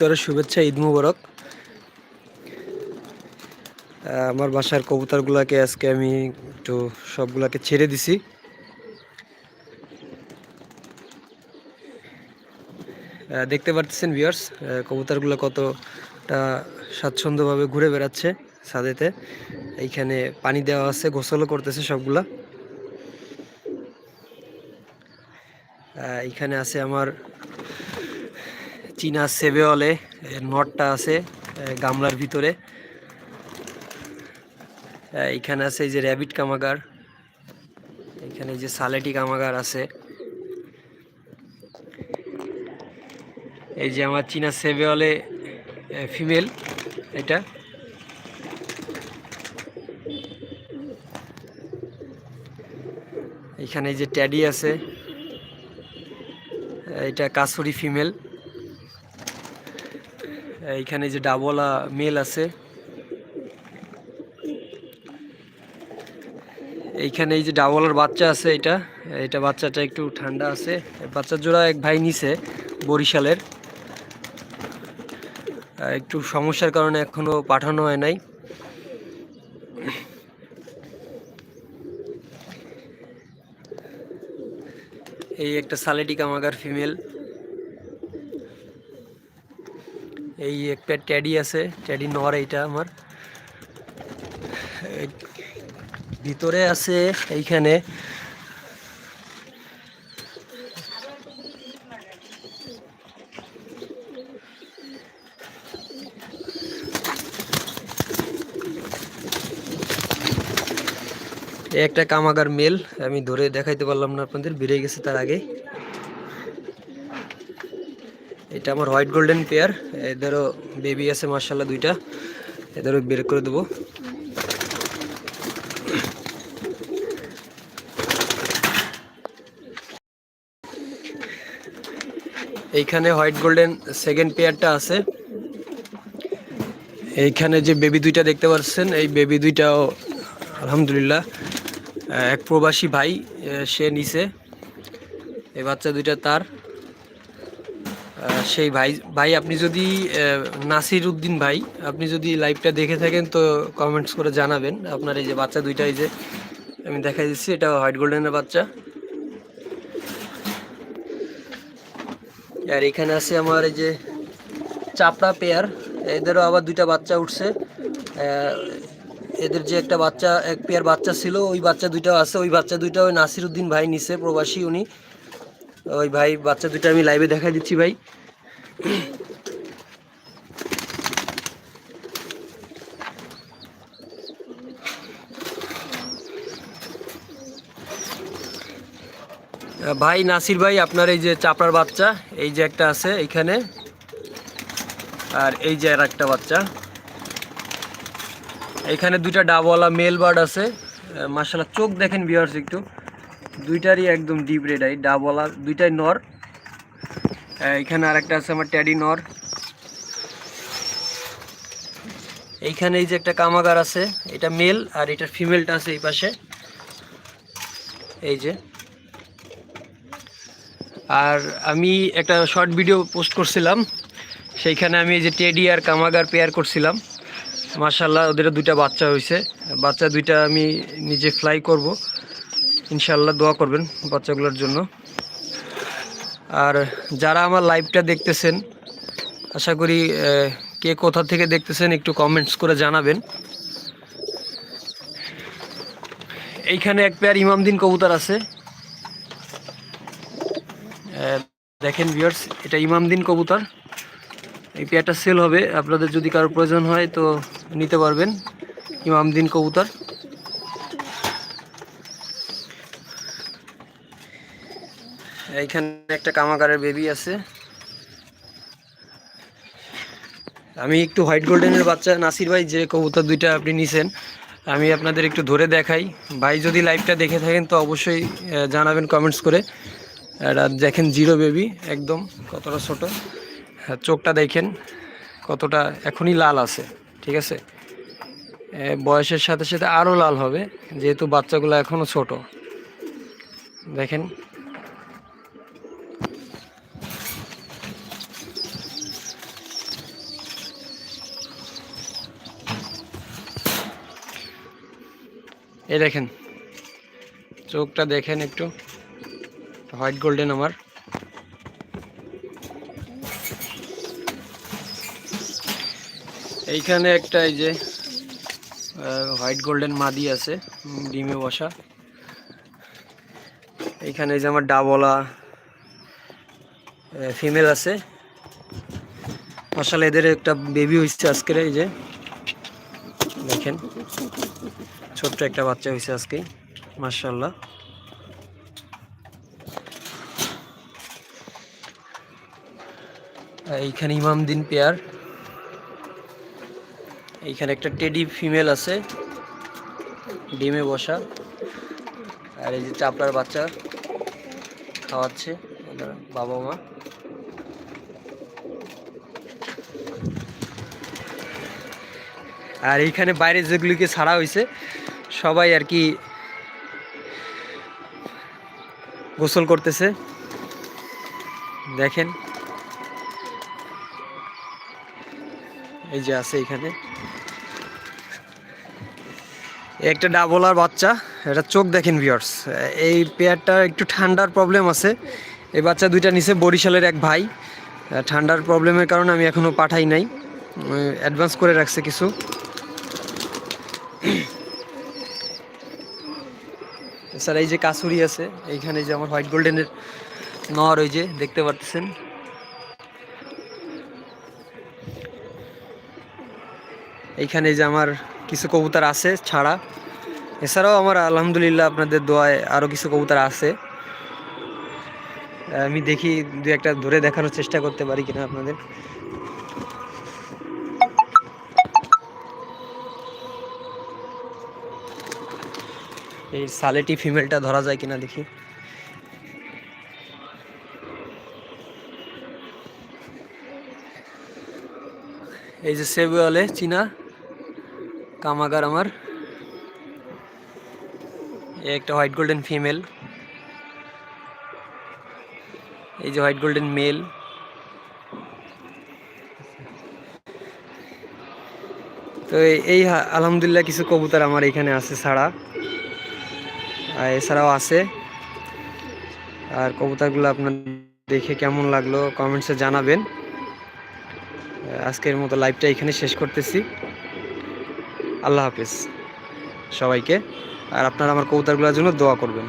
তোর শুভেচ্ছা, ঈদ মুবারক। আমার বাসার কবুতরগুলোকে আজকে আমি একটু সবগুলাকে ছেড়ে দিছি। দেখতে পারতেছেন ভিউয়ার্স কবুতরগুলো কতটা স্বাচ্ছন্দ্যভাবে ঘুরে বেড়াচ্ছে ছাদেতে। এইখানে পানি দেওয়া আছে, গোসলও করতেছে সবগুলা। এইখানে আছে আমার চীনা সেবেওয়ালে নটটা আছে গামলার ভিতরে। আহ, এইখানে আছে এই যে র্যাবিট কামাগার এখানে যে সালেটি কামাগার আছে। এই যে আমার চীনা সেবেওয়ালে ফিমেল এটা। এখানে যে ট্যাডি আছে এটা কাসুরি ফিমেল। এইখানে যে ডাবলা মেল আছে। এইখানে এই যে ডাবলার বাচ্চা আছে এটা এটা বাচ্চাটা একটু ঠান্ডা আছে। বাচ্চার জোড়া এক ভাই নিছে, বরিশালের। একটু সমস্যার কারণে এখনও পাঠানো হয় নাই। এই একটা সালেটি কামাগার ফিমেল। এই একটা ট্যাডি আছে ট্যাডি নর এইটা আমার। ভিতরে আছে এইখানে। এই একটা কামাগার মেল, আমি ধরে দেখাইতে পারলাম না আপনাদের বেড়ে গেছে তার আগে। এটা আমার হোয়াইট গোল্ডেন পেয়ার। এদেরও বেবি আছে মার্শাল্লাহ দুইটা। এদেরও বের করে দেবো। এইখানে হোয়াইট গোল্ডেন সেকেন্ড পেয়ারটা আছে। এইখানে যে বেবি দুইটা দেখতে পাচ্ছেন, এই বেবি দুইটাও, আলহামদুলিল্লাহ এক প্রবাসী ভাই সে নিছে। এই বাচ্চা দুইটা তার। সেই ভাই ভাই, আপনি যদি নাসির উদ্দিন ভাই, আপনি যদি লাইভটা দেখে থাকেন, তো কমেন্টস করে জানাবেন। আপনার এই যে বাচ্চা দুইটা, এই যে আমি দেখাই দিচ্ছি, এটা হোয়াইট গোল্ডেনের বাচ্চা। আর এখানে আছে আমার এই যে চাপড়া পেয়ার। এদেরও আবার দুইটা বাচ্চা উঠছে। এদের যে একটা বাচ্চা, এক পেয়ার বাচ্চা ছিল, ওই বাচ্চা দুইটাও আছে। ওই বাচ্চা দুইটা ওই নাসির উদ্দিন ভাই নিছে, প্রবাসী উনি। ওই ভাই, বাচ্চা দুইটা আমি লাইভে দেখাই দিচ্ছি ভাই। ভাই, নাসির ভাই, আপনার এই যে চাপড়ার বাচ্চা, এই যে একটা আছে এইখানে। আর এই যে আর একটা বাচ্চা। এখানে দুইটা ডাবওয়ালা মেল বার্ড আছে। মাসাল্লাহ চোখ দেখেন বিয়ার্স একটু। দুইটারই একদম ডিপ রেড আই ডাবওয়ালা দুইটাই নর। এখানে আরেকটা আছে আমার ট্যাডি নর। এইখানে এই যে একটা কামাগার আছে, এটা মেল আর এটা ফিমেলটা আছে এই পাশে। এই যে। আর আমি একটা শর্ট ভিডিও পোস্ট করছিলাম, সেইখানে আমি এই যে টেডি আর কামাগার পেয়ার করছিলাম। মার্শাল্লাহ ওদের দুইটা বাচ্চা হয়েছে বাচ্চা দুইটা আমি নিজে ফ্লাই করব। ইনশাল্লাহ দোয়া করবেন বাচ্চাগুলোর জন্য। আর যারা আমার লাইভটা দেখতেছেন, আশা করি কে কোথা থেকে দেখতেছেন একটু কমেন্টস করে জানাবেন। এইখানে এক পেয়ার ইমামদিন কবুতর আছে। দেখেন ভিউয়ার্স এটা ইমামদিন কবুতর। এই পেয়ারটা সেল হবে। আপনাদের যদি কারোর প্রয়োজন হয় তো নিতে পারবেন ইমামদিন কবুতর। এইখানে একটা কামাকারের বেবি আছে। আমি একটু হোয়াইট গোল্ডেনের বাচ্চা নাসির ভাই যে কবুতর দুইটা আপনি নিছেন আমি আপনাদের একটু ধরে দেখাই। ভাই যদি লাইভটা দেখে থাকেন তো অবশ্যই জানাবেন কমেন্টস করে। এটা দেখেন জিরো বেবি একদম কতটা ছোট। হ্যাঁ, চোখটা দেখেন কতটা এখনই লাল আছে ঠিক আছে? বয়সের সাথে সাথে আরও লাল হবে যেহেতু বাচ্চাগুলো এখনও ছোট। দেখেন এই দেখেন, চোখটা দেখেন একটু, হোয়াইট গোল্ডেন আমার। এইখানে একটা এই যে হোয়াইট গোল্ডেন মাদি আছে ডিমে বসা। এইখানে এই যে আমার ডাবলা ফিমেল আছে। মশাল এদের একটা বেবি হয়েছে আজকের এই যে। দেখেন। ছোট্ট একটা বাচ্চা হয়েছে আজকে মার্শাল্লাহ এইখানে ইমামদিন পেয়ার। এইখানে একটা টেডি ফিমেল আছে, ডিমে বসা। আর এই যে চাপড়ার বাচ্চা খাওয়াচ্ছে বাবা মা। আর এইখানে বাইরে যেগুলিকে ছাড়া হয়েছে সবাই আর কি গোসল করতেছে। দেখেন। এই যে আছে এখানে। একটা ডাবলার বাচ্চা, এটা চোখ দেখেন ভিওর্স এই পেয়ারটা একটু ঠান্ডার প্রবলেম আছে। এই বাচ্চা দুইটা নিচে বরিশালের এক ভাই। ঠান্ডার প্রবলেমের কারণে আমি এখনও পাঠাই নাই। অ্যাডভান্স করে রাখছে কিছু। স্যার, এই যে কাসুরি আছে, এইখানে যে আমার হোয়াইট গোল্ডেনের নর ওই যে, দেখতে পারতেছেন এইখানে যে আমার কিছু কবুতর আছে ছাড়া। এছাড়াও আমার আলহামদুলিল্লাহ আপনাদের দোয়ায় আরও কিছু কবুতর আছে। আমি দেখি দু একটা ধরে দেখানোর চেষ্টা করতে পারি কিনা আপনাদের। এই সালেটি ফিমেলটা ধরা যায় কিনা দেখি। এই যে সেবুয়ালে চীনা, কামাগার আমার। একটা হোয়াইট গোল্ডেন ফিমেল। এই যে হোয়াইট গোল্ডেন মেল। তো এই- এই আলহামদুলিল্লাহ কিছু কবুতর আমার এখানে আছে ছাড়া। আর এছাড়াও আছে। আর কবুতরগুলো আপনার দেখে কেমন লাগল কমেন্টসে জানাবেন। আজকের মতো লাইভটা এখানে শেষ করতেছি। আল্লাহ হাফিজ সবাইকে। আর আপনারা আমার কবুতরগুলোর জন্য দোয়া করবেন।